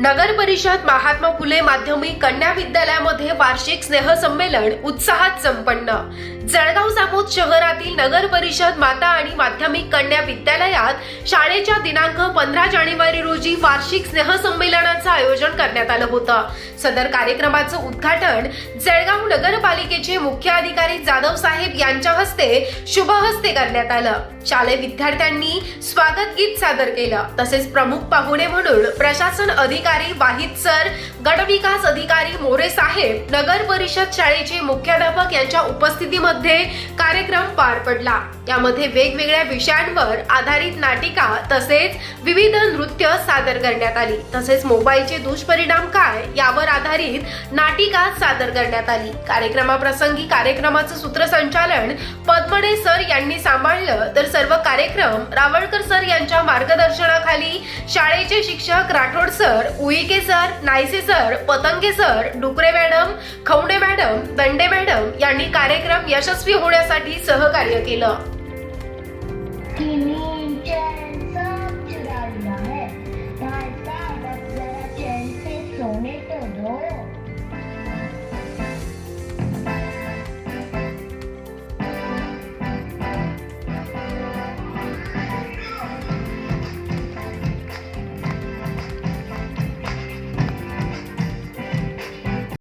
नगर परिषद महात्मा फुले माध्यमिक कन्या विद्यालयामध्ये वार्षिक स्नेहसंमेलन उत्साहात संपन्न. जळगाव जामोद शहरातील नगर परिषद माता आणि माध्यमिक कन्या विद्यालयात शाळेच्या दिनांक पंधरा जानेवारी रोजी वार्षिक स्नेहसंमेलनाचं आयोजन करण्यात आलं होतं. सदर कार्यक्रमाचं उद्घाटन जळगाव नगरपालिकेचे मुख्य अधिकारी जाधव साहेब यांच्या हस्ते शुभ हस्ते करण्यात आलं. शालेय विद्यार्थ्यांनी स्वागत गीत सादर केलं. तसेच प्रमुख पाहुणे म्हणून प्रशासन अधिकारी वाहिद सर गटविकास अधिकारी मोरे साहेब नगर परिषद शाळेचे मुख्याध्यापक यांच्या उपस्थितीमध्ये कार्यक्रम पार पडला. यामध्ये वेगवेगळ्या विषयांवर आधारित नाटिका तसेच विविध नृत्य सादर करण्यात आली. तसेच मोबाईलचे दुष्परिणाम काय यावर आधारित नाटिका सादर करण्यात आली. कार्यक्रमाप्रसंगी कार्यक्रमाचं सूत्रसंचालन पद्मडे सर यांनी सांभाळलं. तर सर्व कार्यक्रम रावळकर सर यांच्या मार्गदर्शनाखाली शाळेचे शिक्षक Rathod sir Uike sir Nayse sir Patange sir Dukre madam Khawade madam Dande madam यांनी कार्यक्रम यशस्वी होण्यासाठी सहकार्य केलं.